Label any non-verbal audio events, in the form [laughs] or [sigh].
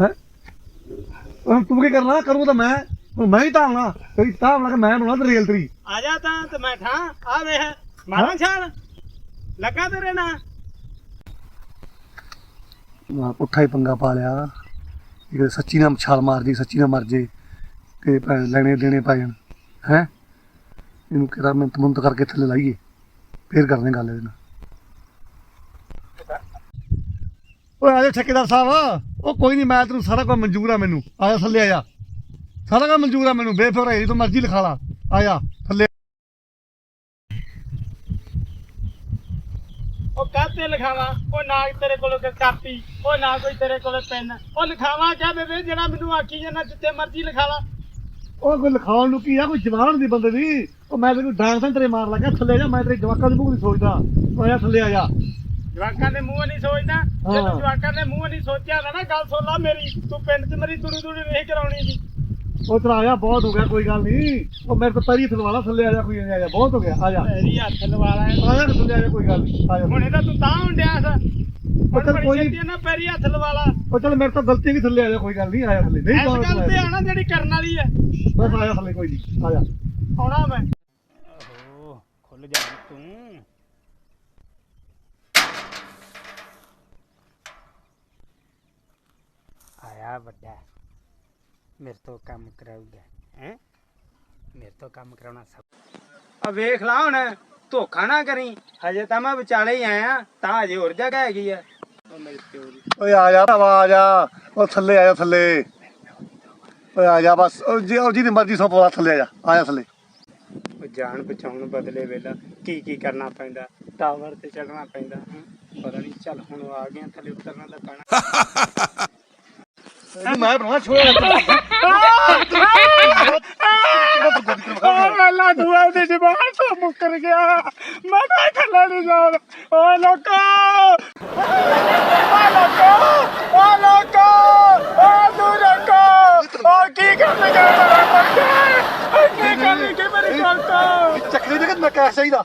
ਹੈ? ਹੁਣ ਤੂੰ ਕੀ ਕਰਨਾ? ਕਰੂ ਤਾਂ ਮੈਂ। ਹੁਣ ਮੈਂ ਹੀ ਧਾਵਣਾ ਤੇਰੀ ਧਾਵਣਾ ਕਿ ਮੈਂ ਬਣਾਉਣਾ ਤੇ ਰੇਲ ਤੇਰੀ ਆ ਜਾ ਤਾਂ ਤੇ ਮੈਂ ਠਾਂ। ਆ ਵੇਖ ਮਾਰਾਂ ਛਾਲ। ਲੱਗਾ ਤੇਰੇ ਨਾਲ? ਨਾ ਪੁੱਠਾ ਹੀ ਪੰਗਾ ਪਾ ਲਿਆ। ਇਹ ਸੱਚੀ ਨਾਲ ਛਾਲ ਮਾਰ ਜੀ ਸੱਚੀ ਨਾਲ ਮਰ ਜੇ। ਭੈਣ ਲੈਣੇ ਦੇਣੇ ਪੈ ਜਾਣ। ਹੈ? ਇਹਨੂੰ ਕਿਹੜਾ ਮਿੰਟ ਮੁੰਤ ਕਰਕੇ ਥੱਲੇ ਲਾਈਏ। ਫੇਰ ਕਰਦੇ ਗੱਲ ਇਹਦੇ ਨਾਲ। ਓਏ ਆ ਜਾ ਠੇਕੇਦਾਰ ਸਾਹਿਬ। ਉਹ ਕੋਈ ਨਹੀਂ ਮੈਂ ਤੈਨੂੰ ਸਾਰਾ ਕੁਝ ਮਨਜ਼ੂਰ ਆ ਮੈਨੂੰ। ਆ ਜਾ ਥੱਲੇ ਆ ਜਾ। ਸਾਰਾ ਕੁਝ ਮਨਜ਼ੂਰ ਆ ਮੈਨੂੰ ਬੇਫਿਕਰ ਹੈ ਤੂੰ ਮਰਜ਼ੀ ਲਿਖਾ ਲਾ। ਆ ਜਾ ਥੱਲੇ। ਉਹ ਕਾਹਤੇ ਲਿਖਾਵਾਂ ਉਹ ਨਾ ਤੇਰੇ ਕੋਲ ਕੋਈ ਕਾਪੀ ਉਹ ਨਾ ਕੋਈ ਤੇਰੇ ਕੋਲ ਪੈਨ। ਉਹ ਲਿਖਾਵਾਂ ਕਿਆ ਬੇਬੇ ਜਿਹੜਾ ਮੈਨੂੰ ਆਖੀ ਜਾਂਦਾ ਜਿੱਥੇ ਮਰਜ਼ੀ ਲਿਖਾ ਲਾ। ਉਹ ਕੋਈ ਲਿਖਾਉਣ ਨੂੰ ਕੀ ਆ ਕੋਈ ਜਵਾਨ ਦੀ ਬੰਦੇ ਦੀ। ਉਹ ਮੈਂ ਤੈਨੂੰ ਡਾਂਗ ਸੰਤਰੇ ਮਾਰ ਲੱਗਾ ਥੱਲੇ ਜਾ ਮੈਂ ਤੇਰੇ ਜਵਾਕਾਂ ਦੀ ਭੂਖ ਨਹੀਂ ਸੋਚਦਾ। ਉਹ ਆ ਜਾ ਥੱਲੇ ਆ ਜਾ। ਜਵਾਕਾਂ ਦੇ ਮੂੰਹ ਨਹੀਂ ਸੋਚਦਾ। ਜੇ। ਤੂੰ ਜਵਾਕਾਂ ਦੇ ਮੂੰਹ ਨਹੀਂ ਸੋਚਿਆ ਨਾ ਨਾ ਗੱਲ ਸੁਣ ਲਾ ਮੇਰੀ। ਤੂੰ ਪਿੰਡ 'ਚ ਮੇਰੀ ਤੁੜੀ ਤੁੜੀ ਨਹੀਂ ਕਰਾਉਣੀ ਸੀ। ਉਹ ਤੇਰਾ ਆ ਜਾ ਬਹੁਤ ਹੋ ਗਿਆ ਕੋਈ ਗੱਲ ਨਹੀਂ। ਉਹ ਮੇਰੇ ਤੋਂ ਪੈਰੀ ਥਲਵਾਲਾ ਥੱਲੇ ਆ ਜਾ ਕੋਈ ਨਹੀਂ ਆ ਜਾ ਬਹੁਤ ਹੋ ਗਿਆ ਆ ਜਾ। ਮੇਰੀ ਹੱਥ ਲਵਾ ਲਾ ਆ ਜਾ ਥੱਲੇ ਆ ਜਾ ਕੋਈ ਗੱਲ ਨਹੀਂ ਆ ਜਾ। ਹੁਣ ਇਹਦਾ ਤੂੰ ਤਾਂ ਹੁੰਡਿਆ ਸਾ। ਚੱਲ ਕੋਈ ਬੜੀ ਨੀ। ਪੈਰੀ ਹੱਥ ਲਵਾ ਲਾ। ਉਹ ਚਲ ਮੇਰੇ ਤੋਂ ਗਲਤੀ ਵੀ ਥੱਲੇ ਆ ਜਾ ਕੋਈ ਗੱਲ ਨਹੀਂ ਆ ਜਾ ਥੱਲੇ ਨਹੀਂ ਇਸ ਗੱਲ ਤੇ ਤੂੰ ਆਣਾ ਜਿਹੜੀ ਕਰਨ ਵਾਲੀ ਹੈ ਬਸ ਆ ਜਾ ਥੱਲੇ ਕੋਈ ਨਹੀਂ ਆ ਜਾ। ਆਉਣਾ ਮੈਂ। ਓਹੋ ਖੁੱਲ ਜਾ ਤੂੰ। ਆਇਆ ਵੱਡਾ ਮੇਰੇ ਤੋਂ ਕੰਮ ਕਰਾਊਗਾ ਹੈ? ਮੇਰੇ ਤੋਂ ਕੰਮ ਕਰਾਉਣਾ ਸਭ ਆ ਵੇਖ ਲਾ ਹੁਣ ਧੋਖਾ ਨਾ ਕਰੀ। ਹਜੇ ਤਾਂ ਮੈਂ ਵਿਚਾਲੇ ਹੀ ਆਇਆ ਤਾਂ ਹਜੇ ਹੋਰ ਜਗ੍ਹਾ ਹੈਗੀ ਆ। ਉਹ ਮੇਰੇ ਪਿਓ ਦੀ। ਓਏ ਆ ਜਾ ਭਰਾਵਾ ਆ ਜਾ। ਉਹ ਥੱਲੇ ਆ ਜਾ ਥੱਲੇ। ਓਏ ਆ ਜਾ ਬਸ। ਉਹ ਜੀ ਉਹ ਜਿਹਦੀ ਮਰਜ਼ੀ ਸੌ ਪਵਾ ਥੱਲੇ ਆ ਜਾ। ਆ ਜਾ ਥੱਲੇ। ਉਹ ਜਾਣ ਬਚਾਉਣ ਬਦਲੇ ਵੇਲਾ ਕੀ ਕੀ ਕਰਨਾ ਪੈਂਦਾ? ਟਾਵਰ ਤੇ ਚੜਨਾ ਪੈਂਦਾ। ਪਤਾ ਨਹੀਂ ਚੱਲ ਹੁਣ ਆ ਗਿਆ ਥੱਲੇ ਉਤਰਨਾ ਤਾਂ ਪੈਣਾ। [laughs] ਮੈਂ ਬਣਾਉਣਾ ਛੋੜ ਓ ਵੇਲਾ ਦੁਆ ਦੇ ਜਵਾਨ ਤੋਂ ਮੁੱਕਰ ਗਿਆ ਮੈਂ ਤਾਂ ਥੱਲੇ ਨਹੀਂ ਜਾਣ ਓ ਲੋਕੋ ਓ ਲੋਕੋ ਓ ਲੋਕੋ ਓ ਲੋਕੋ ਓ ਕੀ ਕਰਨ ਗਿਆ ਮੇਰਾ ਬੱਚਾ ਕੀ ਕਰਨ ਗਿਆ ਮੇਰੀ ਗੱਲ ਤੋਂ ਚੱਕਰੀ ਦੇ ਕਿ ਮੈਂ ਕੈਸ਼ ਚਾਹੀਦਾ